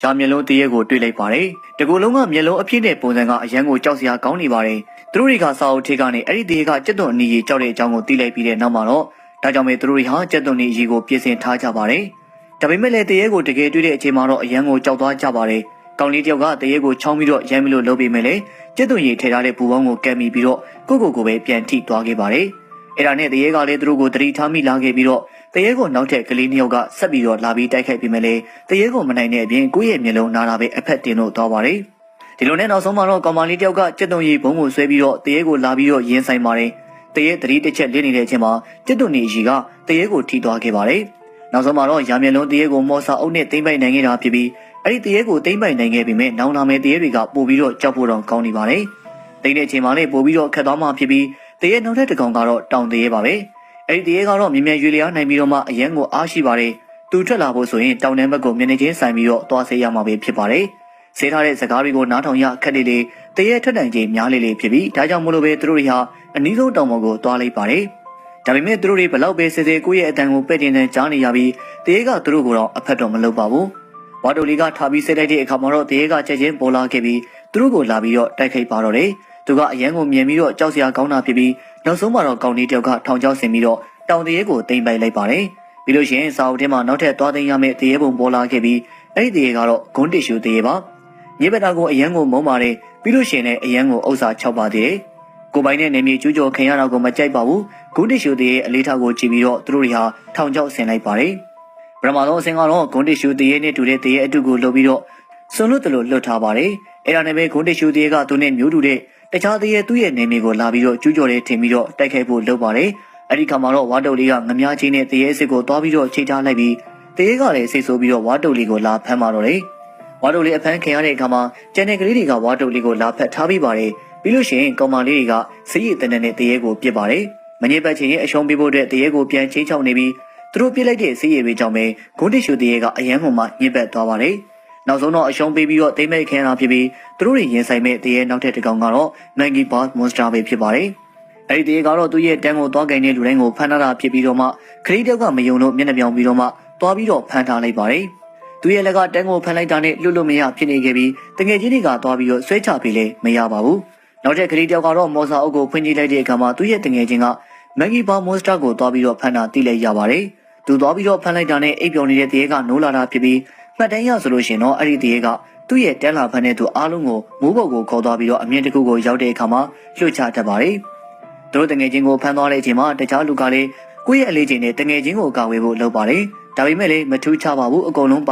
။ရာမျက်လုံးတရေကိုတွေ့လိုက်ပါတယ်။တကူလုံးကမျက်လုံးအပြည့်နဲ့ပုံစံကအရန်ကိုကြောက်စရာကောင်းနေပါတယ်။သူတို့တွေကစာအုပ်ထဲကနေအဲ့ဒီတရေကကြက်သွန်အနီကြီးကြောက်တဲ့အကြောင်းကိုသိလိုက်ပြီးတဲ့နောက်မှာတော့ဒါကြောင့်ပဲသူတို့တွေဟာကြက်သွန်အနီကြီးကိုပြင်ဆင်ထားကြပါတယ်။ဒါပေမဲ့လည်းတရေကိုတကယ်တွေ့တဲ့အချိန်မှာတော့အရန်ကိုကြောက်သွားကြပါတယ်။ကောင်းလေးတယောက်ကတရေကိုချောင်းပြီးတော့ရမ်းပြီးလို့လှုပ်ပေးမယ်လေ။ကြက်သွန်ရီထဲထားတဲ့ပူပေါင်းကိုကက်မိပြီးတော့ကိုကိုကိုပဲပြန်ထိသွားခဲ့ပါတယ်။ အဲ့ဒါနဲ့တရေကလည်းသူတို့ကိုတတိထားမိလာခဲ့ပြီးတော့တရေကိုနောက်ထပ်ကလေးနှစ်ယောက်ကဆက်ပြီးတော့လာပြီးတိုက်ခိုက်ပြီးမယ်လေတရေကိုမနိုင်တဲ့အပြင်ကိုယ့်ရဲ့မျက်လုံးနာတာပဲအဖက်တင်လို့သွားပါတယ်ဒီလိုနဲ့နောက်ဆုံးမှာတော့ကောင်မလေးတယောက်ကကြက်သွန်ရီဘုံကိုဆွဲပြီးတော့တရေကိုလာပြီးတော့ရင်ဆိုင်ပါတယ်တရေတတိတစ်ချက်လင်းနေတဲ့အချိန်မှာကြက်သွန်ရီကြီးကတရေကိုထိသွားခဲ့ပါတယ်နောက်ဆုံးမှာတော့ရာမျက်လုံးတရေကိုမော်စာအုပ်နဲ့တိမ့်ပိုက်နိုင်ခဲ့တာဖြစ်ပြီးအဲ့ဒီတရေကိုတိမ့်ပိုက်နိုင်ခဲ့ပြီးမဲ့နောင်နာမဲ့တရေတွေကပို့ပြီးတော့ကြောက်ဖို့တော့ကောင်းနေပါတယ်တိမ့်တဲ့အချိန်မှာလည်းပို့ပြီးတော့ခက်သွားမှဖြစ်ပြီး တရေနောက်ထပ်တစ်ကောင်ကတော့တောင်တရေပါပဲအဲ့ဒီတရေကတော့မြင်မြန်ရွေလျားနိုင်ပြီးတော့မှအရန်ကိုအားရှိပါတယ်သူထွက်လာဖို့ဆိုရင်တောင်တန်းဘက်ကိုမျက်နှာချင်းဆိုင်ပြီးတော့သွားစေးရမှာပဲဖြစ်ပါတယ်ဆေးထားတဲ့စကားတွေကိုနားထောင်ရခက်လေးလေးတရေထွက်တန်ကြီးများလေးလေးဖြစ်ပြီးဒါကြောင့်မို့လို့ပဲသူတို့တွေဟာအနည်းဆုံးတောင်ပေါ်ကိုသွားလိုက်ပါတယ်ဒါပေမဲ့သူတို့တွေဘလောက်ပဲစေစေကိုယ့်ရဲ့အတန်ကိုပဲ့တင်တင်ကြားနေရပြီးတရေကသူတို့ကိုတော့အဖက်တော့မလုပ်ပါဘူးဝါတိုလီကထားပြီးစိတ်လိုက်တဲ့အခါမှာတော့တရေကချက်ချင်းပေါ်လာခဲ့ပြီးသူတို့ကိုလာပြီးတော့တိုက်ခိုက်ပါတော့တယ် သူကအရန်ကိုမြင်ပြီးတော့ကြောက်စရာကောင်းတာဖြစ်ပြီးနောက်ဆုံးမှာတော့ကောင်လေးတယောက်ကထောင်ချောက်ဆင်ပြီးတော့တောင်တရဲကိုတင်ပိုက်လိုက်ပါတယ်။ပြီးလို့ရှိရင်စာအုပ်ထဲမှာနောက်ထပ်သွားသိမ်းရမယ့်တရဲပုံပေါ်လာခဲ့ပြီးအဲ့ဒီတရဲကတော့ဂွန်းတီရှူတရဲပါ။ညဘတာကိုအရန်ကိုမုံပါတယ်ပြီးလို့ရှိရင်လည်းအရန်ကိုအုပ်စာ၆ပါသေးတယ်။ကိုပိုင်နဲ့နေမြေကျူးကျော်ခင်ရတာကိုမကြိုက်ပါဘူး။ဂွန်းတီရှူတရဲအလေးထားကိုကြည့်ပြီးတော့သူတို့တွေဟာထောင်ချောက်ဆင်လိုက်ပါတယ်။ဗမာတော်အစင်ကတော့ဂွန်းတီရှူတရဲနဲ့တူတဲ့တရဲအတုကိုလှုပ်ပြီးတော့စွန့်လွတ်တယ်လို့လှုပ်ထားပါတယ်။အဲ့ဒါနဲ့ပဲဂွန်းတီရှူတရဲကသူနဲ့မျိုးတူတဲ့ တခြားတရေသူ့ရဲ့နေမြေကိုလာပြီးတော့ကျူးကျော်တဲ့ထင်ပြီးတော့တိုက်ခိုက်ဖို့လုပ်ပါတယ်အဲ့ဒီခါမှာတော့ဝါတုတ်လေးကငမားချင်းနဲ့တရေစစ်ကိုသွားပြီးတော့ချိတ်ထားလိုက်ပြီးတရေကလည်းစိတ်ဆိုးပြီးတော့ဝါတုတ်လေးကိုလာဖမ်းมาတော့တယ်ဝါတုတ်လေးအဖမ်းခင်ရတဲ့အခါမှာကျန်တဲ့ကလေးတွေကဝါတုတ်လေးကိုလာဖက်ထားပြီးပါတယ်ပြီးလို့ရှိရင်ကောင်မလေးတွေကစည်ရည်တန်းနဲ့တရေကိုပြစ်ပါတယ်မငြိပတ်ချင်းရဲ့အရှုံးပေးဖို့အတွက်တရေကိုပြန်ချင်းချောက်နေပြီးသူတို့ပြစ်လိုက်တဲ့စည်ရည်တွေကြောင့်ပဲဂုံးတ िश ူတရေကအယမ်းမှမှညစ်ပတ်သွားပါတယ် နောက်ဆုံးတော့အရှုံးပေးပြီးတော့တိမ့်မဲ့ခင်ရတာဖြစ်ပြီးသူတို့တွေရင်ဆိုင်မဲ့တရေနောက်ထပ်တစ်ကောင်ကတော့ Maggie Boss Monster ပဲဖြစ်ပါတယ်အဲ့ဒီတရေကတော့သူ့ရဲ့တန်းကိုသွားကင်တဲ့လူတိုင်းကိုဖမ်းထားတာဖြစ်ပြီးတော့မှခရီးတောက်ကမယုံလို့မျက်နှာပြောင်ပြီးတော့မှသွားပြီးတော့ဖမ်းထားလိုက်ပါတယ်။သူရဲ့လက်ကတန်းကိုဖမ်းလိုက်တာနဲ့လွတ်လွတ်မရဖြစ်နေခဲ့ပြီးတငယ်ချင်းတွေကသွားပြီးတော့ဆွဲချပေးလဲမရပါဘူး။နောက်ထပ်ခရီးတောက်ကတော့မော်စာအုပ်ကိုဖွင့်ကြည့်လိုက်တဲ့အခါမှာသူ့ရဲ့တငယ်ချင်းကမက်ဂီဘာမွန်စတာကိုသွားပြီးတော့ဖမ်းတာသိလိုက်ရပါတယ်။သူသွားပြီးတော့ဖမ်းလိုက်တာနဲ့အိပ်ပျော်နေတဲ့တရေကနိုးလာတာဖြစ်ပြီး မှတ်တမ်းရဆိုလို့ရှင်တော့အဲ့ဒီတရေကသူ့ရဲ့တန်းလာဖမ်းတဲ့သူအားလုံးကိုမိုးပုတ်ကိုခေါ်သွားပြီးတော့အမြင့်တစ်ခုကိုရောက်တဲ့အခါမှာလွှတ်ချတတ်ပါတယ်။သူတို့တငယ်ချင်းကိုဖမ်းသွားတဲ့အချိန်မှာတခြားလူကလည်းကိုယ့်ရဲ့အလေးချိန်နဲ့တငယ်ချင်းကိုကာဝေးဖို့လုပ်ပါတယ်။ဒါပေမဲ့လည်းမထူးခြားပါဘူးအကုန်လုံး